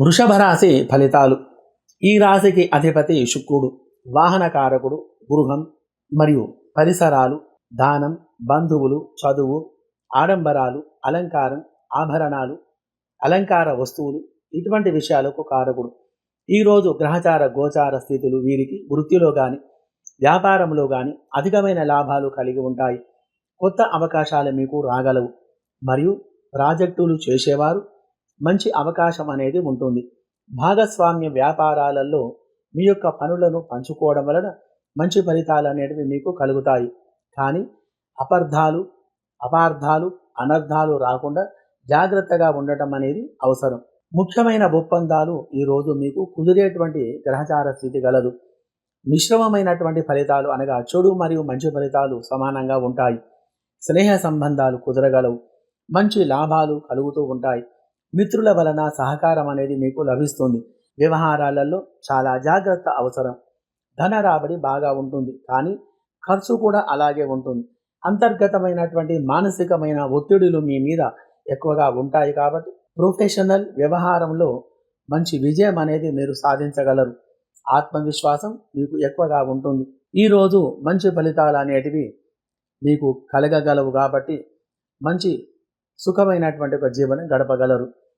వృషభ రాశి ఫలితాలు. ఈ రాశికి అధిపతి శుక్రుడు వాహనకారకుడు గృహం మరియు పరిసరాలు దానం బంధువులు చదువు ఆడంబరాలు అలంకారం ఆభరణాలు అలంకార వస్తువులు ఇటువంటి విషయాలకు కారకుడు. ఈరోజు గ్రహచార గోచార స్థితులు వీరికి వృత్తిలో కానీ వ్యాపారంలో కానీ అధికమైన లాభాలు కలిగి ఉంటాయి. కొత్త అవకాశాలు మీకు రాగలవు. మరియు ప్రాజెక్టులు చేసేవారు మంచి అవకాశం అనేది ఉంటుంది. భాగస్వామ్య వ్యాపారాలలో మీ యొక్క పనులను పంచుకోవడం వలన మంచి ఫలితాలు అనేటివి మీకు కలుగుతాయి. కానీ అపార్థాలు అపార్థాలు అనర్థాలు రాకుండా జాగ్రత్తగా ఉండటం అనేది అవసరం. ముఖ్యమైన ఒప్పందాలు ఈరోజు మీకు కుదిరేటువంటి గ్రహచార స్థితి గలదు. మిశ్రమమైనటువంటి ఫలితాలు అనగా చెడు మరియు మంచి ఫలితాలు సమానంగా ఉంటాయి. స్నేహ సంబంధాలు కుదరగలవు. మంచి లాభాలు కలుగుతూ ఉంటాయి. మిత్రుల వలన సహకారం అనేది మీకు లభిస్తుంది. వ్యవహారాలలో చాలా జాగ్రత్త అవసరం. ధన రాబడి బాగా ఉంటుంది. కానీ ఖర్చు కూడా అలాగే ఉంటుంది. అంతర్గతమైనటువంటి మానసికమైన ఒత్తిడులు మీ మీద ఎక్కువగా ఉంటాయి కాబట్టి ప్రొఫెషనల్ వ్యవహారంలో మంచి విజయం అనేది మీరు సాధించగలరు. ఆత్మవిశ్వాసం మీకు ఎక్కువగా ఉంటుంది. ఈరోజు మంచి ఫలితాలు అనేటివి మీకు కలగగలవు కాబట్టి మంచి సుఖమైనటువంటి ఒక జీవనం గడపగలరు.